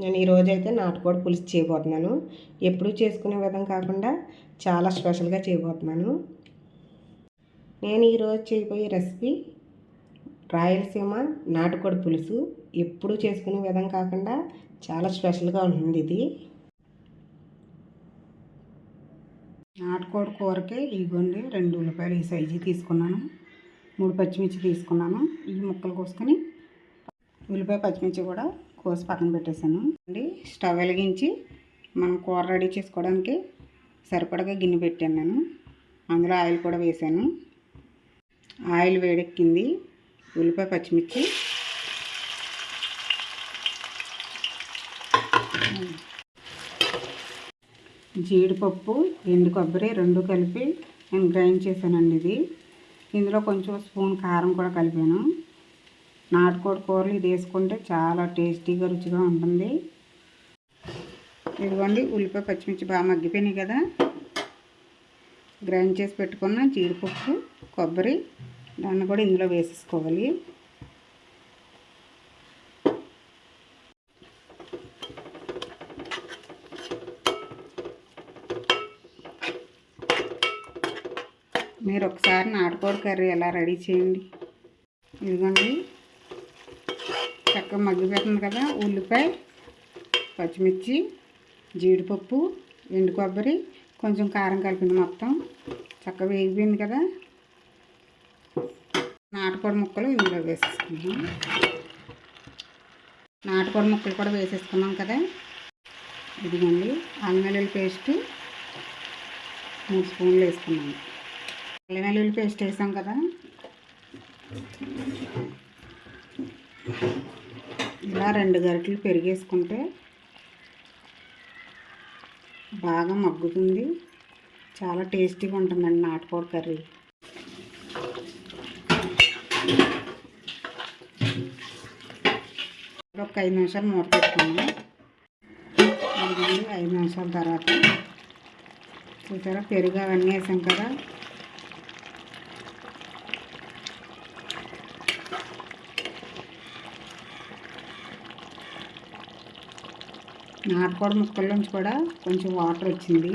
నేను ఈరోజు అయితే నాటుకోడి పులుసు చేయబోతున్నాను. ఎప్పుడూ చేసుకునే విధం కాకుండా చాలా స్పెషల్గా చేయబోతున్నాను. నేను ఈరోజు చేయబోయే రెసిపీ రాయలసీమ నాటుకోడి పులుసు. ఎప్పుడూ చేసుకునే విధం కాకుండా చాలా స్పెషల్గా ఉంటుంది ఇది. నాటుకోడి కూరకే ఇవ్వండి. రెండు ఉల్లిపాయలు ఈ సైజు తీసుకున్నాను. మూడు పచ్చిమిర్చి తీసుకున్నాను. ఈ ముక్కలు కోసుకొని ఉల్లిపాయ పచ్చిమిర్చి కూడా కోసి పక్కన పెట్టేశాను. అండి స్టవ్ వెలిగించి మనం కూర రెడీ చేసుకోవడానికి సరిపడగా గిన్నె పెట్టాను నేను. అందులో ఆయిల్ కూడా వేసాను ఆయిల్ వేడెక్కింది. ఉల్లిపాయ పచ్చిమిర్చి. జీడిపప్పు ఎండు కొబ్బరి రెండు కలిపి నేను గ్రైండ్ చేశానండి ఇది. ఇందులో కొంచెం స్పూన్ కారం కూడా కలిపాను. నాటుకోడి కూరలు ఇది వేసుకుంటే చాలా టేస్టీగా రుచిగా ఉంటుంది. ఇదిగోండి ఉల్లిపాయ పచ్చిమిర్చి బాగా మగ్గిపోయినాయి కదా. గ్రైండ్ చేసి పెట్టుకున్న జీడిపప్పు కొబ్బరి దాన్ని కూడా ఇందులో వేసేసుకోవాలి. మీరు ఒకసారి నాటుకోడి కర్రీ ఎలా రెడీ చేయండి. ఇదిగోండి చక్కగా మగ్గిపోతుంది కదా. ఉల్లిపాయ పచ్చిమిర్చి జీడిపప్పు ఎండు కొబ్బరి కొంచెం కారం కలిపింది మొత్తం. చక్కగా వేగిపోయింది కదా. నాటుకోడి ముక్కలు ఇందులో వేసేసుకున్నాం నాటుకోడి ముక్కలు కూడా వేసేసుకున్నాం కదా. ఇదిగోండి అల్లం వెల్లుల్లి పేస్ట్ మూడు స్పూన్లు వేసుకున్నాను అల్లనెల్లుల్లి పేస్ట్ వేసాం కదా. ఇలా రెండు గరిటలు పెరిగేసుకుంటే బాగా మగ్గుతుంది. చాలా టేస్టీగా ఉంటుందండి నాటుకోడి కర్రీ. ఒక ఐదు నిమిషాలు మూత పెట్టుకున్నాం ఐదు నిమిషాల తర్వాత చూసారా పెరుగు అవన్నీ వేసాం కదా. నాటుకోడి ముక్కల నుంచి కూడా కొంచెం వాటర్ వచ్చింది.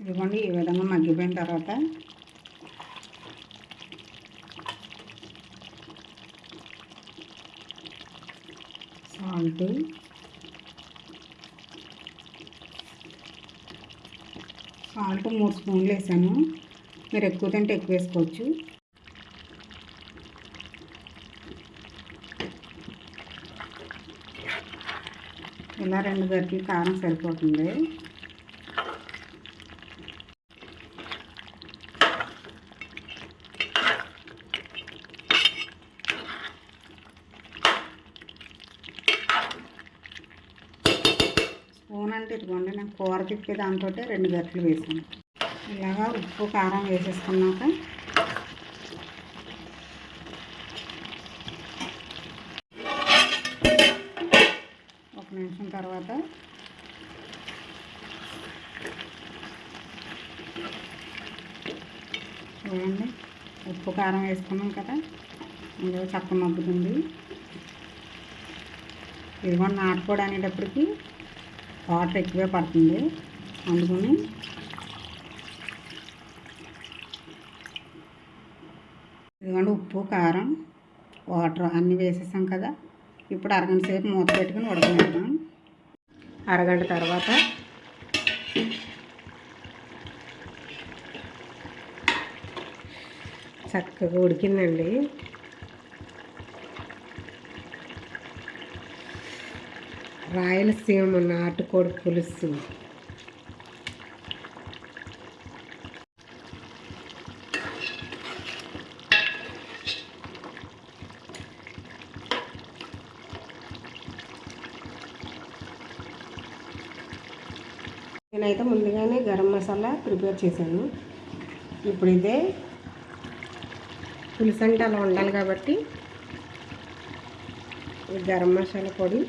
ఇదిగోండి ఈ విధంగా మగ్గిపోయిన తర్వాత సాల్ట్ సాల్ట్ మూడు స్పూన్లు వేసాను. మీరు ఎక్కువ తింటే ఎక్కువ వేసుకోవచ్చు. ఇలా రెండు గరిటెలు కారం సరిపోతుంది. స్పూన్ అంటే ఇదిగోండి నేను కూర తిప్పే దాంతో రెండు గట్లు వేసాను. ఇలాగా ఉప్పు కారం వేసేసుకున్నాక ఒక నిమిషం తర్వాత చూడండి. ఉప్పు కారం వేసుకున్నాం కదా. ఇందులో చక్క మగ్గుతుంది. ఇదిగో నాటుకోవడం అనేటప్పటికి వాటర్ ఎక్కువే పడుతుంది. అందుకని ఇదిగోండి ఉప్పు కారం వాటర్ అన్నీ వేసేసాం కదా. ఇప్పుడు అరగంట సేపు మూత పెట్టుకుని ఉడకనిద్దాం. అరగంట తర్వాత చక్కగా ఉడికిందండి. రాయలసీమ నాటుకోడి పులుసు. నేనైతే ముందుగానే గరం మసాలా ప్రిపేర్ చేశాను. ఇప్పుడు ఇదే పులుసు అంటే అలా ఉండాలి కాబట్టి గరం మసాలా పొడి.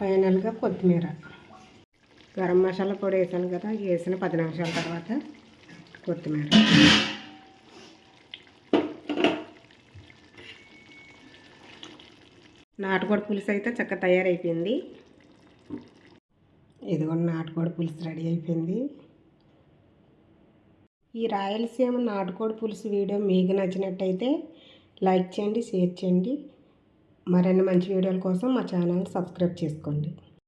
ఫైనల్గా కొత్తిమీర. గరం మసాలా పొడి వేసాను కదా వేసిన పది నిమిషాల తర్వాత కొత్తిమీర. నాటుకోడి పులుసు అయితే చక్కగా తయారైపోయింది. ఇదిగోండి నాటుకోడి పులుసు రెడీ అయిపోయింది. ఈ రాయలసీమ నాటుకోడి పులుసు వీడియో మీకు నచ్చినట్టయితే లైక్ చేయండి షేర్ చేయండి. మరిన్ని మంచి వీడియోల కోసం మా ఛానల్ సబ్స్క్రైబ్ చేసుకోండి.